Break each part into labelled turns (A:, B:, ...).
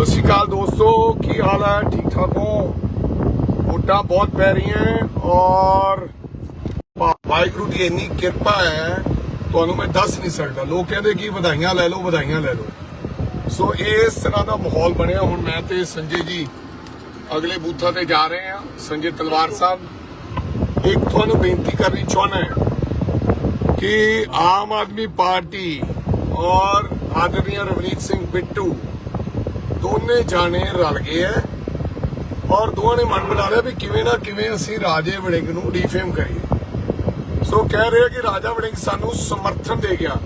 A: ਸਤਿ ਸ਼੍ਰੀ ਅਕਾਲ ਦੋਸਤੋ, ਕੀ ਹਾਲ ਹੈ? ਠੀਕ ਠਾਕ ਹੋ? ਵੋਟਾਂ ਬਹੁਤ ਪੈ ਰਹੀਆਂ ਔਰ ਵਾਹਿਗੁਰੂ ਦੀ ਇੰਨੀ ਕਿਰਪਾ ਹੈ, ਤੁਹਾਨੂੰ ਮੈਂ ਦੱਸ ਨਹੀਂ ਸਕਦਾ। ਲੋਕ ਕਹਿੰਦੇ ਕਿ ਵਧਾਈਆਂ ਲੈ ਲਓ, ਵਧਾਈਆਂ ਲੈ ਲਓ। ਸੋ ਇਸ ਤਰ੍ਹਾਂ ਦਾ ਮਾਹੌਲ ਬਣਿਆ ਹੁਣ ਮੈਂ ਤੇ ਸੰਜੇ ਜੀ ਅਗਲੇ ਬੂਥਾਂ ਤੇ ਜਾ ਰਹੇ ਹਾਂ, ਸੰਜੇ ਤਲਵਾਰ ਸਾਹਿਬ। ਇੱਕ ਤੁਹਾਨੂੰ ਬੇਨਤੀ ਕਰਨੀ ਚਾਹੁੰਦਾ ਹਾਂ ਕਿ ਆਮ ਆਦਮੀ ਪਾਰਟੀ ਔਰ ਆਦਰਨੀय ਰਵਨੀਤ ਸਿੰਘ ਬਿੱਟੂ ਦੋਨੇ ਜਾਣੇ ਰਲ ਗਏ ਐ। ਔਰ ਦੋਵਾਂ ਨੇ ਮਨ ਬਣਾ ਲਿਆ ਵੀ ਕਿਵੇਂ ਨਾ ਕਿਵੇਂ ਅਸੀਂ ਰਾਜੇ ਵੜਿੰਗ ਨੂੰ ਡੀਫੇਮ ਕਰੀਏ। ਸੋ ਕਹਿ ਰਹੇ ਕਿ ਰਾਜਾ ਵੜਿੰਗ ਸਾਨੂੰ ਸਮਰਥਨ ਦੇ ਗਿਆ।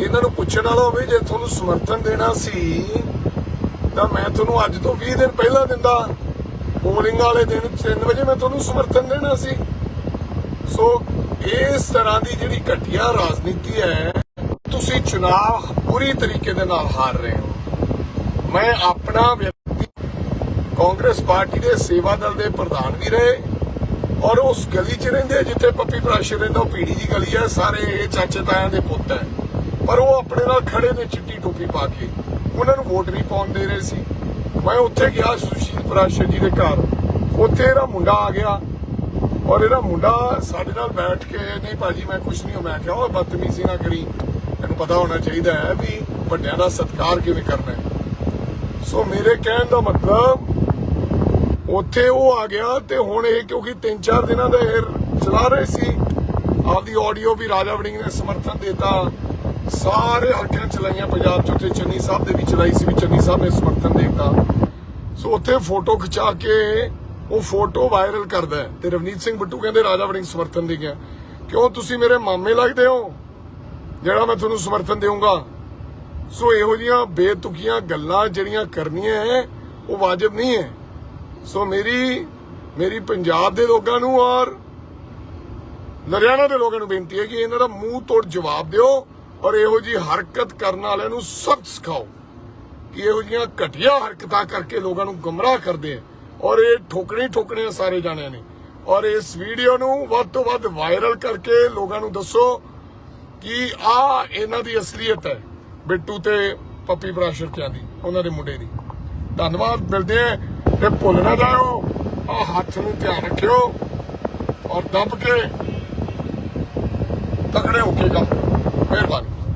A: ਇਹਨਾਂ ਨੂੰ ਪੁੱਛਣ ਵਾਲਾ ਹੋਵੇ ਜੇ ਤੁਹਾਨੂੰ ਸਮਰਥਨ ਦੇਣਾ ਸੀ, ਤਾਂ ਮੈਂ ਤੁਹਾਨੂੰ ਅੱਜ ਤੋਂ 20 ਦਿਨ ਪਹਿਲਾਂ ਦਿੰਦਾ। ਪੋਲਿੰਗ ਵਾਲੇ ਦਿਨ 3 ਵਜੇ ਮੈਂ ਤੁਹਾਨੂੰ ਸਮਰਥਨ ਦੇਣਾ ਸੀ। ਸੋ ਇਸ ਤਰ੍ਹਾਂ ਦੀ ਜਿਹੜੀ ਘਟੀਆ ਰਾਜਨੀਤੀ ਹੈ, ਤੁਸੀਂ ਚੁਣਾਵ ਪੂਰੀ ਤਰੀਕੇ ਦੇ ਨਾਲ ਹਾਰ ਰਹੇ ਹੋ। ਮੈਂ ਆਪਣਾ ਵਿਅਕਤੀ ਕਾਂਗਰਸ ਪਾਰਟੀ ਦੇ ਸੇਵਾ ਦਲ ਦੇ ਪ੍ਰਧਾਨ ਵੀ ਰਹੇ ਔਰ ਉਸ ਗਲੀ 'ਚ ਰਹਿੰਦੇ ਆ ਜਿੱਥੇ ਪੱਪੀ ਪ੍ਰਾਸ਼ਰ ਰਹਿੰਦਾ, ਉਹ ਪੀੜੀ ਦੀ ਗਲੀ ਹੈ ਸਾਰੇ ਇਹ ਚਾਚੇ ਤਾਇਆਂ ਦੇ ਪੁੱਤ ਹੈ ਪਰ ਉਹ ਆਪਣੇ ਨਾਲ ਖੜੇ ਨੇ, ਚਿੱਟੀ ਟੋਪੀ ਪਾ ਕੇ। ਉਹਨਾਂ ਨੂੰ ਵੋਟ ਨਹੀਂ ਪਾਉਣ ਦੇ ਰਹੇ ਸੀ। ਮੈਂ ਉੱਥੇ ਗਿਆ ਸੁਸ਼ੀਲ ਪ੍ਰਾਸ਼ਰ ਜੀ ਦੇ ਘਰ। ਉੱਥੇ ਇਹਦਾ ਮੁੰਡਾ ਆ ਗਿਆ। ਔਰ ਇਹਦਾ ਮੁੰਡਾ ਸਾਡੇ ਨਾਲ ਬੈਠ ਕੇ, ਨਹੀਂ ਭਾਜੀ, ਮੈਂ ਕੁਝ ਨਹੀਂ ਮੈਂ ਕਿਹਾ, ਉਹ ਬਦਤਮੀਜ਼ੀ ਨਾ ਕਰੀ। ਇਹਨੂੰ ਪਤਾ ਹੋਣਾ ਚਾਹੀਦਾ ਹੈ ਵੀ ਵੱਡਿਆਂ ਦਾ ਸਤਿਕਾਰ ਕਿਵੇਂ ਕਰਨਾ ਹੈ? ਸੋ ਮੇਰੇ ਕਹਿਣ ਦਾ ਮਤਲਬ, ਉੱਥੇ ਉਹ ਆ ਗਿਆ ਤੇ ਹੁਣ ਇਹ ਕਿਉਂਕਿ 3-4 ਦਿਨਾਂ ਦਾ ਇਹ ਚਲਾ ਰਹੇ ਸੀ, ਆਪਦੀ ਆਡੀਓ ਵੀ ਰਾਜਾ ਵੜਿੰਗ ਨੇ ਸਮਰਥਨ ਦਿੱਤਾ। ਸਾਰੇ ਹਲਕਿਆਂ ਚਲਾਈਆਂ, ਪੰਜਾਬ ਚ ਉੱਥੇ ਚੰਨੀ ਸਾਹਿਬ ਦੇ ਵੀ ਚਲਾਈ ਸੀ, ਵੀ ਚੰਨੀ ਸਾਹਿਬ ਨੇ ਸਮਰਥਨ ਦਿੱਤਾ। ਸੋ ਉੱਥੇ ਫੋਟੋ ਖਿਚਾ ਕੇ ਉਹ ਫੋਟੋ ਵਾਇਰਲ ਕਰਦਾ ਤੇ ਰਵਨੀਤ ਸਿੰਘ ਬਿੱਟੂ ਕਹਿੰਦੇ ਰਾਜਾ ਵੜਿੰਗ ਸਮਰਥਨ ਦੇ ਗਿਆ। ਕਿਉਂ ਤੁਸੀਂ ਮੇਰੇ ਮਾਮੇ ਲੱਗਦੇ ਹੋ? ਜਿਹੜਾ ਮੈਂ ਤੁਹਾਨੂੰ ਸਮਰਥਨ ਦੇਵਾਂਗਾ ਸੋ ਇਹੋ ਜੀਆਂ ਬੇਤੁਕੀਆਂ ਗੱਲਾਂ ਜਿਹੜੀਆਂ ਕਰਨੀਆਂ ਹੈ, ਉਹ ਵਾਜਬ ਨਹੀਂ ਹੈ। ਸੋ ਮੇਰੀ ਮੇਰੀ ਪੰਜਾਬ ਦੇ ਲੋਕਾਂ ਨੂੰ ਔਰ ਲੁਧਿਆਣਾ ਦੇ ਲੋਕਾਂ ਨੂੰ ਬੇਨਤੀ ਹੈ ਕਿ ਇਹਨਾਂ ਦਾ ਮੂੰਹ ਤੋੜ ਜਵਾਬ ਦਿਓ ਔਰ ਇਹੋ ਜੀ ਹਰਕਤ ਕਰਨ ਵਾਲਿਆਂ ਨੂੰ ਸਖਤ ਸਿਖਾਓ ਕਿ ਇਹੋ ਜੀਆਂ ਘਟੀਆ ਹਰਕਤਾਂ ਕਰਕੇ ਲੋਕਾਂ ਨੂੰ ਗਮਰਾਹ ਕਰਦੇ ਆ ਔਰ ਇਹ ਠੋਕਣੇ ਹੀ ਠੋਕਣੇ ਸਾਰੇ ਜਾਣਿਆਂ ਨੇ। ਔਰ ਇਸ ਵੀਡੀਓ ਨੂੰ ਵੱਧ ਤੋਂ ਵੱਧ ਵਾਇਰਲ ਕਰਕੇ ਲੋਕਾਂ ਨੂੰ ਦੱਸੋ ਕਿ ਆ ਇਹਨਾਂ ਦੀ ਅਸਲੀਅਤ ਹੈ। ਬਿੱਟੂ ਤੇ ਪੱਪੀ ਪ੍ਰਾਸ਼ਰ ਦੀ ਉਹਨਾਂ ਦੇ ਮੁੰਡੇ ਦੀ। ਧੰਨਵਾਦ, ਮਿਲਦੇ ਆ ਤੇ ਭੁੱਲ ਨਾ ਜਾਇਓ ਆ ਹੱਥ ਨੂੰ ਧਿਆਨ ਰੱਖਿਓ ਔਰ ਦੱਬ ਕੇ ਤਕੜੇ ਹੋ ਕੇ ਕੰਮ ਮਿਹਰਬਾਨੀ।